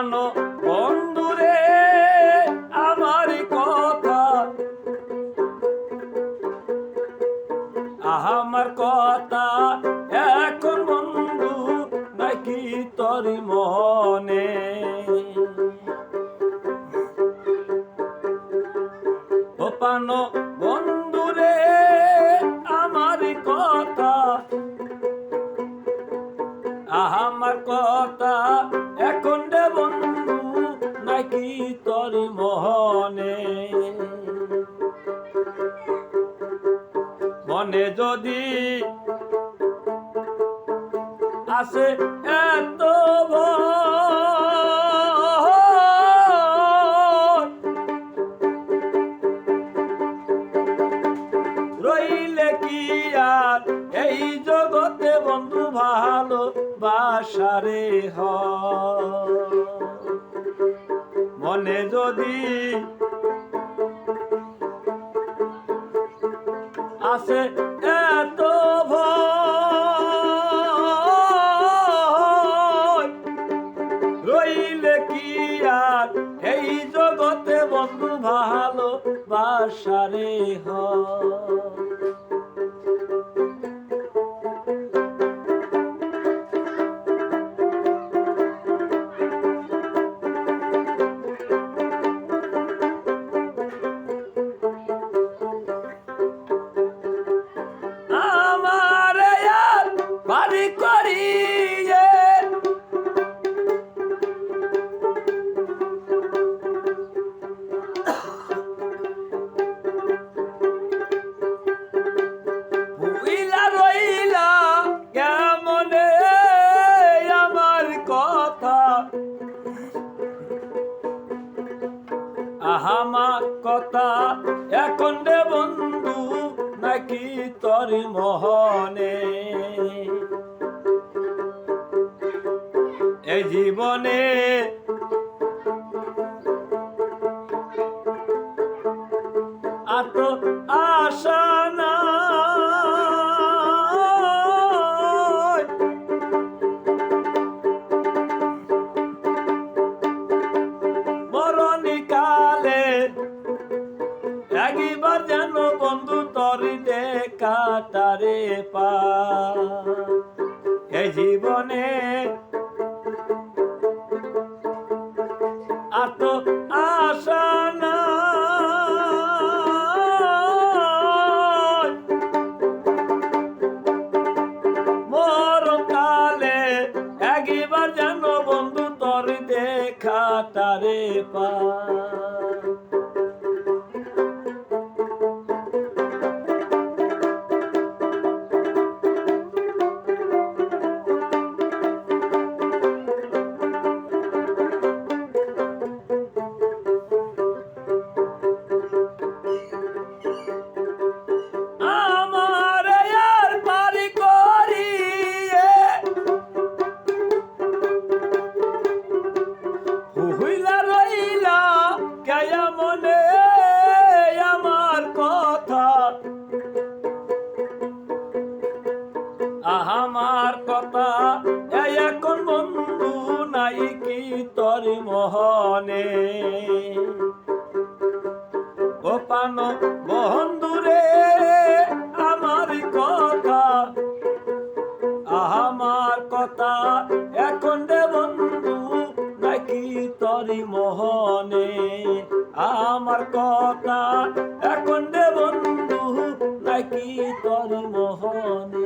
পানো বন্ধুরে, আমার কথা। আমার কথা। এখন বন্ধু নাকি তোর মনে? পানো বন্ধুরে, আমার কথা। আমার কথা। তোর মনে। মনে যদি আসে এত রইলে কি আর এই জগতে বন্ধু ভালো বাসারে হয়? মনে যদি আসে এত রইলে কি আর? এই জগতে বন্ধু ভালো বাসারে হয়। আমার কথা। এখন রে বন্ধু নাকি তোর মহনে? এই জীবনে আর তো আশা একবার যেন বন্ধু পা। এই জীবনে দেখা তারে পা। আমার কথা। এখন বন্ধু নাই কি তোর মহনে। গোপান বন্ধুরে আমার কথা। আমার কথা, এখন রে বন্ধু নাকি তরি মোহনে। আমার কথা, এখন রে বন্ধু নাকি তরি মোহনে।